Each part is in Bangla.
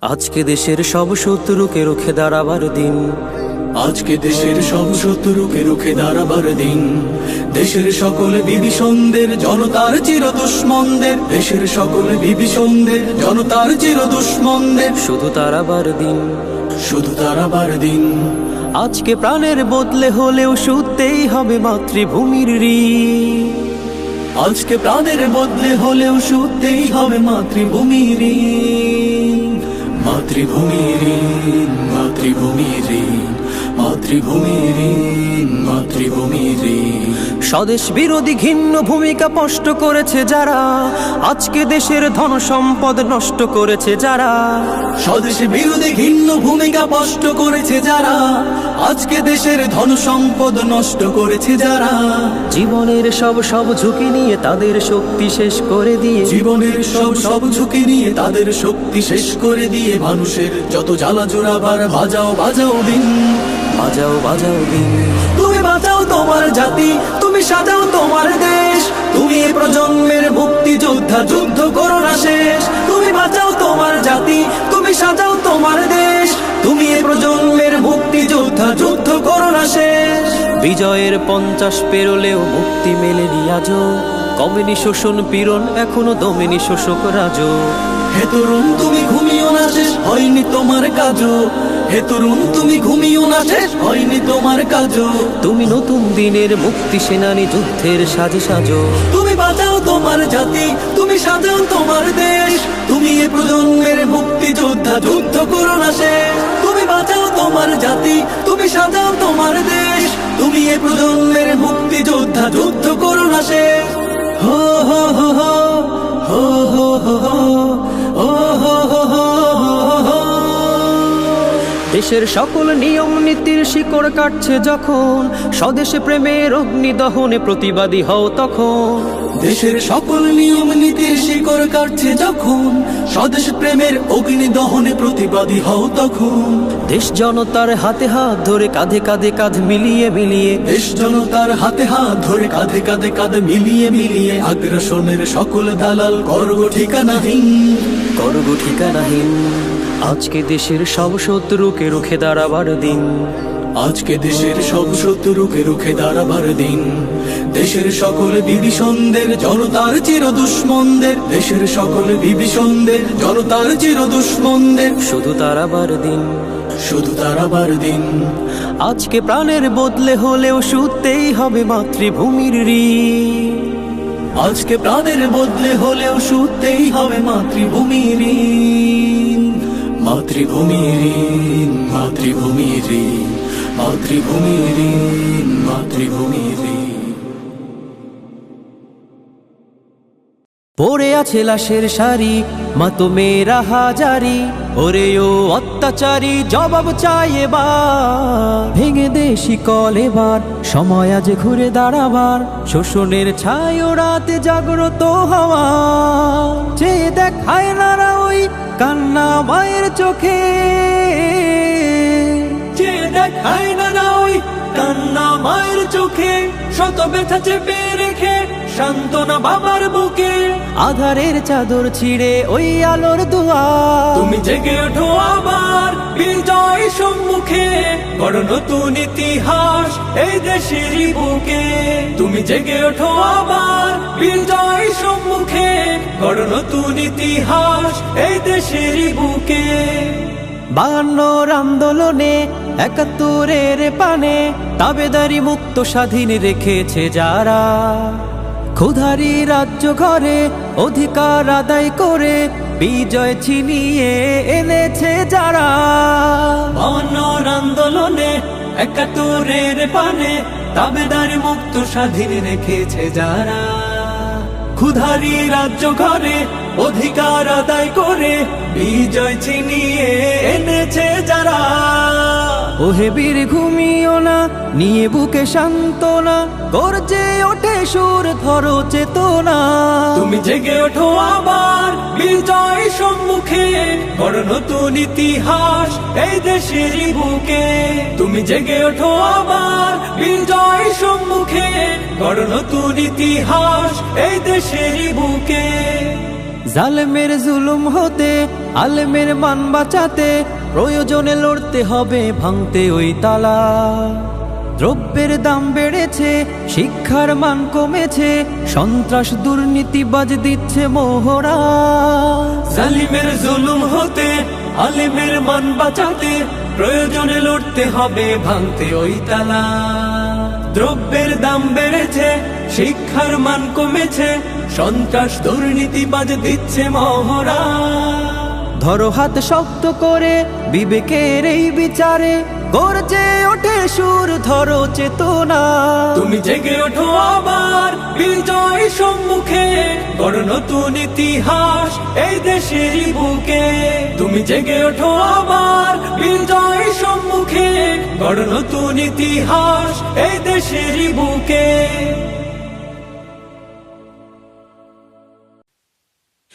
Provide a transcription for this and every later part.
আজকে দেশের সব শত্রুকে রুখে দাঁড়াবার দিন। আজকে দেশের সব শত্রুকে রুখে দাঁড়াবার দিন। দেশের সকল বিভীষণদের জনতার চির দুশ্মনদের। দেশের সকল বিভীষণদের জনতার চির দুশ্মনদের। শুধু তারাবার দিন। শুধু দাঁড়াবার দিন। আজকে প্রাণের বদলে হলেও শুতেই হবে মাতৃভূমির ঋণ আজকে প্রাণের বদলে হলেও শুতেই হবে মাতৃভূমির ঋণ। মাতৃভূমির মাতৃভূমির মাতৃভূমির মাতৃভূমির। স্বদেশ বিরোধী ঘিন্ন ভূমিকা স্পষ্ট করেছে যারা আজকে দেশের ধন সম্পদ নষ্ট করেছে যারা। স্বদেশ বিরোধী ঘিন্ন ভূমিকা স্পষ্ট করেছে যারা আজকে দেশের ধন সম্পদ নষ্ট করেছে যারা। জীবনের সব সব ঝুঁকি নিয়ে তাদের শক্তি শেষ করে দিয়ে। জীবনের সব সব ঝুঁকি নিয়ে তাদের শক্তি শেষ করে দিয়ে মানুষের যত জ্বালা জোড়াবার বাজাও বাজাও দিন। বাজাও বাজাও দিন। তুমি বাঁচাও তোমার জাতি, তুমি সাজাও তোমার দেশ। তুমি প্রজন্মের মুক্তি যোদ্ধা, যুদ্ধ করো না শেষ। তুমি বাঁচাও তোমার জাতি, তুমি সাজাও তোমার দেশ। তুমি প্রজন্মের মুক্তি যোদ্ধা, যুদ্ধ করো না শেষ। বিজয়ের পঞ্চাশ পেরোলেও মুক্তি মেলেনি আজও। কমেনি শোষণ পীড়ন, এখনও দমেনি শোষক রাজ হে তরুণ তুমি ঘুমিও না শেষ হয়নি তোমার কাজও। হে তরুণ তুমি ঘুমিও না শেষ হয়নি তোমার কাজও। তুমি নতুন দিনের মুক্তি সেনানী যুদ্ধের সাজে সাজো। তুমি বাঁচাও তোমার জাতি তুমি সাজাও তোমার দেশ। তুমি এ প্রজন্মের মুক্তি যোদ্ধা যুদ্ধ করো না শেষ। তুমি বাঁচাও তোমার জাতি তুমি সাজাও তোমার দেশ। তুমি এ প্রজন্মের মুক্তি যোদ্ধা যুদ্ধ করো না শেষ। হো হো হো হো হো হো হো। দেশের সকল নিয়ম নীতির শিকড় কাটছে যখন। স্বদেশে প্রেমের অগ্নি দহনে প্রতিবাদী হও তখন। দেশের সকল নিয়ম নীতির শিকড় কাটছে যখন। স্বদেশ প্রেমের অগ্নি দহনে প্রতিবাদী হও তখন। দেশ জনতার হাতে হাত ধরে কাঁধে কাঁধে কাঁধ মিলিয়ে মিলিয়ে। দেশ জনতার হাতে হাত ধরে কাঁধে কাঁধে কাঁধ মিলিয়ে মিলিয়ে আগ্রাসনের সকল দালাল করব ঠিকানাহীন। করব ঠিকানাহীন। আজকে দেশের সব শত্রুকে রুখে দাঁড়াবার দিন। আজকে দেশের সব শত্রুকে রুখে দাঁড়াবার দিন। দেশের সকল বিভীষণদের জনতার চির দুশ্মনদের দেশের সকল বিভীষণদের জনতার চির দুশ্মনদের। শুধু তারাবার দিন। শুধু দাঁড়াবার দিন। আজকে প্রাণের বদলে হলেও শুতেই হবে মাতৃভূমির ঋণ আজকে প্রাণের বদলে হলেও শুতেই হবে মাতৃভূমির ঋণ। মাতৃভূমির মাতৃভূমির মাতৃভূমির মাতৃভূমির আছে লাশের শাড়ি, মা তো মেয়েরা হাজারি। ওরে ও অত্যাচারী, জবাব চাই এবার। ভেঙে দে শিকল এবার, সময় আজ ঘুরে দাঁড়াবার। শোষণের ছায় রাতে জাগ্রত হওয়া চেয়ে দেখায় নারা ওই কান্না মায়ের চোখে। যে দেখায় না না ওই কান্না মায়ের চোখে। শত ব্যথা চেপে রেখে সান্ত্বনা বাবার বুকে আধারের চাদর ছিঁড়ে ওই আলোর দোয়া। তুমি জেগে ওঠো আবার বিজয় সম্মুখে গড় নতুন ইতিহাস এই দেশের বুকে। তুমি জেগে ওঠো আবার বিজয় সম্মুখে গড় নতুন ইতিহাস এই দেশের বুকে। বায়ান্নর আন্দোলনে একাত্তরের পানে তাবেদারি মুক্ত স্বাধীন রেখেছে যারা। ক্ষুধারি রাজ্য ঘরে অধিকার আদায় করে বিজয় ছিনিয়ে এনেছে যারা। বায়ান্নর আন্দোলনে একাত্তরের পানে তাবেদারি মুক্ত স্বাধীন রেখেছে যারা। ক্ষুধারি রাজ্য ঘরে অধিকার আদায় করে বিজয় ছিনিয়ে এনেছে যারা। ওহে বীর ঘুমিও না নিয়ে বুকে সান্ত্বনা গর্জে ওঠে সুর ধরো চেতনা। তুমি জেগে ওঠো আবার বিজয় সম্মুখে বড় নতুন ইতিহাস এই দেশের বুকে। তুমি জেগে ওঠো আবার বিজয় সম্মুখে বড় নতুন ইতিহাস এই দেশের বুকে। জালেমের জুলুম হতে আলেমের মান বাঁচাতে প্রয়োজনে লড়তে হবে, ভাঙতে ওই তালা। দ্রব্যের দাম বেড়েছে, শিক্ষার মান কমেছে, সন্ত্রাস দুর্নীতিবাজ দিচ্ছে মোহরা। জালিমের জুলুম হতে, আলিমের মান বাঁচাতে, প্রয়োজনে লড়তে হবে, ভাঙতে ওই তালা। দ্রব্যের দাম বেড়েছে, শিক্ষার মান কমেছে, সন্ত্রাস দুর্নীতিবাজ দিচ্ছে মহড়া ধরো হাত শক্ত করে, বিবেকের এই বিচারে। গর্জে ওঠে সুর, ধরো চেতনা। তুমি জেগে ওঠো আবার, বিজয় সম্মুখে। গড় নতুন ইতিহাস এই দেশের বুকে। তুমি জেগে ওঠো আবার, বিজয় সম্মুখে। গড় নতুন ইতিহাস এই দেশের বুকে।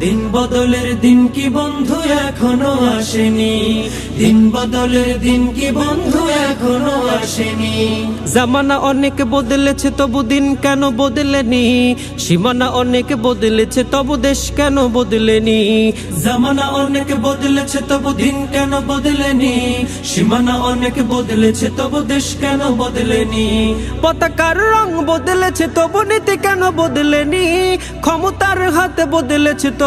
দিন বদলের দিন কি বন্ধু এখনও আসেনি? দিন বদলের দিন কি বন্ধু এখনও আসেনি? জামানা অনেক বদলেছে, তবু দিন কেন বদলেনি? সীমানা অনেক বদলেছে, তবু দেশ কেন বদলেনি? জামানা অনেক বদলেছে, তবু দিন কেন বদলেনি? সীমানা অনেক বদলেছে, তবু দেশ কেন বদলেনি? পতাকার রং বদলেছে, তবু নীতি কেন বদলেনি? ক্ষমতার হাতে বদলেছে, তবু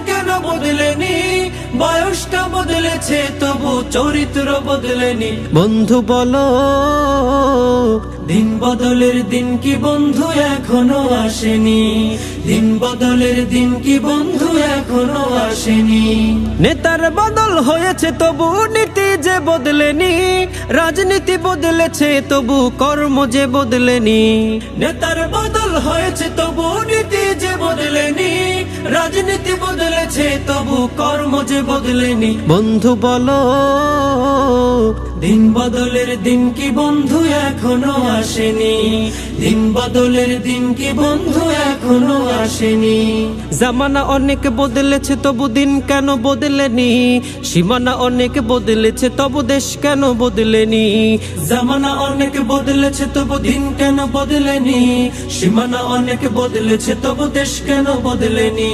বদলেনি, বয়সটা বদলেছে, তবু চরিত্র বদলেনি। বন্ধু বলো, দিন বদলের দিন কি বন্ধু এখনও আসেনি? দিন বদলের দিন কি বন্ধু এখনও আসেনি? নেতার বদল হয়েছে, তবু নীতি যে বদলেনি, রাজনীতি বদলেছে, তবু কর্ম যে বদলেনি। নেতার বদল হয়েছে, তবু নীতি যে বদলেনি রাজনীতি বদলেছে তবু কর্ম যে বদলেনি। বন্ধু বলো দিন বদলের দিন কি বন্ধু এখনও আসেনি? দিন বদলের দিন কি বন্ধু এখনও আসেনি? জামানা অনেক বদলেছে তবু দিন কেন বদলেনি? সীমানা অনেক বদলেছে তবু দেশ কেন বদলেনি? জামানা অনেক বদলেছে তবু দিন কেন বদলেনি? সীমানা অনেক বদলেছে তবু দেশ কেন বদলেনি?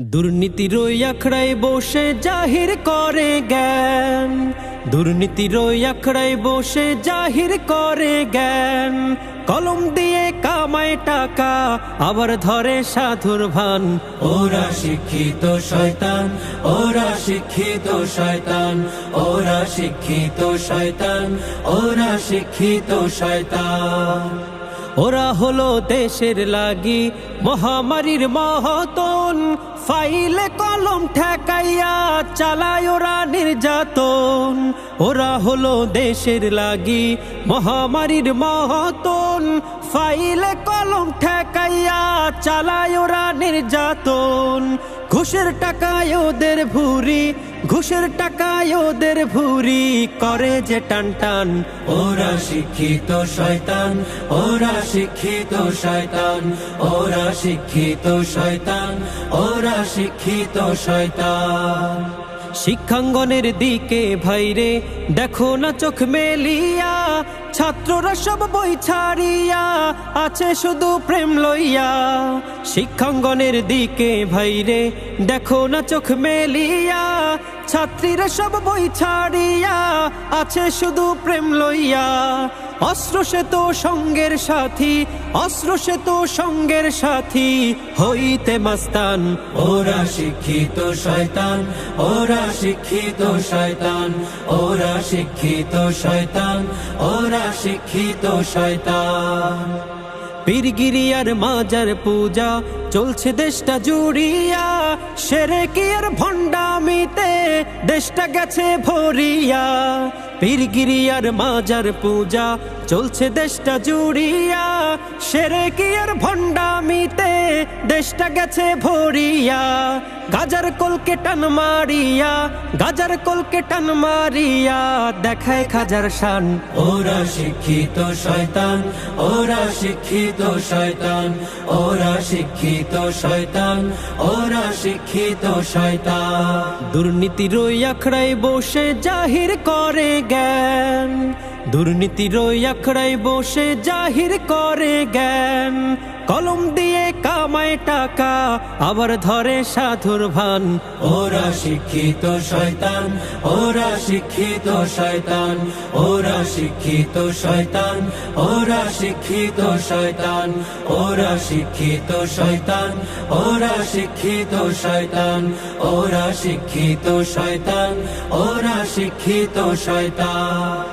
দুর্নীতির ওই আখড়ায় বসে জাহির করে জ্ঞান। দুর্নীতির ওই আখড়ায় বসে জাহির করে জ্ঞান। কলম দিয়ে কামায় টাকা, আবার ধরে সাধুর ভান। ওরা শিক্ষিত শয়তান, ওরা শিক্ষিত শয়তান, ওরা শিক্ষিত শয়তান, ওরা শিক্ষিত শয়তান। ওরা হলো দেশের লাগি মহামারীর মহতন। ফাইলে কলম ঠেকাইয়া চালায় ওরা নির্যাতন। ওরা হলো দেশের লাগি মহামারীর মহতন। ফাইলে কলম ঠেকাইয়া চালায় ওরা নির্যাতন। ঘুষের টাকায় ওদের ভুরি, ঘুষের টাকায় ওদের ভুরি। করে যে টান টান, ওরা শিক্ষিত শয়তান, ওরা শিক্ষিত শয়তান, ওরা শিক্ষিত শয়তান, ওরা শিক্ষিত শয়তান। শিক্ষাঙ্গনের দিকে ভাইরে দেখো না চোখ মেলিয়া, ছাত্ররা সব বই ছাড়িয়া, আছে শুধু প্রেম লইয়া। শিক্ষাঙ্গনের দিকে ভাইরে দেখো না চোখ মেলিয়া, ছাত্রীরা সব বই ছাড়িয়া, আছে শুধু প্রেম লইয়া। অস্ত্র সে তো সঙ্গের সাথী, অস্ত্র সে তো সঙ্গের সাথী। হইতে মাস্তান, ওরা শিক্ষিত শয়তান, ওরা শিক্ষিত শয়তান, ওরা শিক্ষিত শয়তান, ওরা শিক্ষিত শয়তান। পীরগিরি আর মাজার পূজা, চলছে দেশটা জুড়িয়া। সেরে কি আর ভণ্ডামিতে, দেশটা গেছে ভরিয়া। পীরগিরি আর মাজার পূজা চলছে দেশটা জুড়িয়া। সেরে কি আর ভণ্ডামিতে দেশটা গেছে ভরিয়া। গাজার কলকে টান মারিয়া গাজার কলকে টান মারিয়া। দেখায় খাজার শান। ওরা শিক্ষিত শয়তান ওরা শিক্ষিত শয়তান ওরা শিক্ষিত শয়তান ওরা শিক্ষিত শয়তান। দুর্নীতির ওই আখড়ায় বসে জাহির করে জ্ঞান। দুর্নীতির আখড়াই বসে জাহির করে জ্ঞান। কলম দিয়ে কামায় টাকা, আবার ধরে সাধুর ভান। ওরা শিক্ষিত শয়তান, ওরা শিক্ষিত শয়তান, ওরা শিক্ষিত শয়তান, ওরা শিক্ষিত শয়তান, ওরা শিক্ষিত শয়তান, ওরা শিক্ষিত শয়তান, ওরা শিক্ষিত শয়তান, ওরা শিক্ষিত শয়তান।